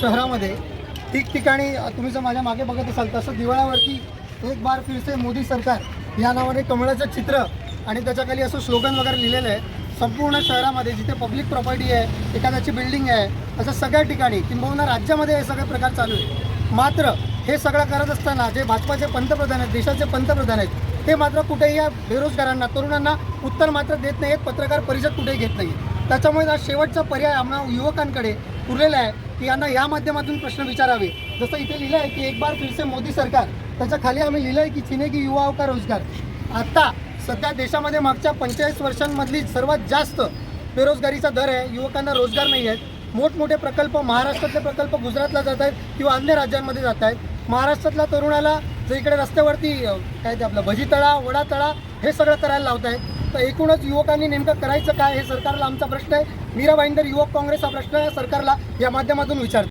शहरामध्ये ठिकठिकाणी तुम्ही जर माझ्या मागे बघत असाल तसं दिवाळावरती एक बार फिरसे मोदी सरकार. या नावाने कमळाचं चित्र आणि त्याच्याखाली असं स्लोगन वगैरे लिहिलेलं आहे. संपूर्ण शहरामध्ये जिथे पब्लिक प्रॉपर्टी आहे एखाद्याची बिल्डिंग आहे असं सगळ्या ठिकाणी किंबहुना राज्यामध्ये हे सगळे प्रकार चालू आहे मात्र हे सगळं करत असताना जे भाजपाचे पंतप्रधान आहेत देशाचे पंतप्रधान आहेत ते मात्र कुठेही या बेरोजगारांना तरुणांना उत्तर मात्र देत नाही आहेत पत्रकार परिषद कुठेही घेत नाही त्याच्यामुळे हा शेवटचा पर्याय आम्हाला युवकांकडे उरलेला आहे की यांना या माध्यमातून प्रश्न विचारावे. जसं इथे लिहिलं आहे की एक बार फिरसे मोदी सरकार त्याच्याखाली आम्ही लिहिलं आहे की चिनेगी युवा का रोजगार. आता सध्या देशामध्ये मागच्या पंचेचाळीस वर्षांमधली सर्वात जास्त बेरोजगारीचा दर आहे युवकांना रोजगार नाही आहेत. मोठमोठे प्रकल्प महाराष्ट्रातले प्रकल्प गुजरातला जात आहेत किंवा अन्य राज्यांमध्ये जात आहेत. महाराष्ट्रातल्या तरुणाला जर इकडे रस्त्यावरती काय ते आपलं भजी तळा वडा तळा हे सगळं करायला लावत आहेत तर एकूणच युवकांनी नेमकं करायचं काय हे सरकारला आमचा प्रश्न आहे. मीरा भाईंदर युवक काँग्रेस हा प्रश्न आहे. सरकारला या माध्यमातून विचारतो.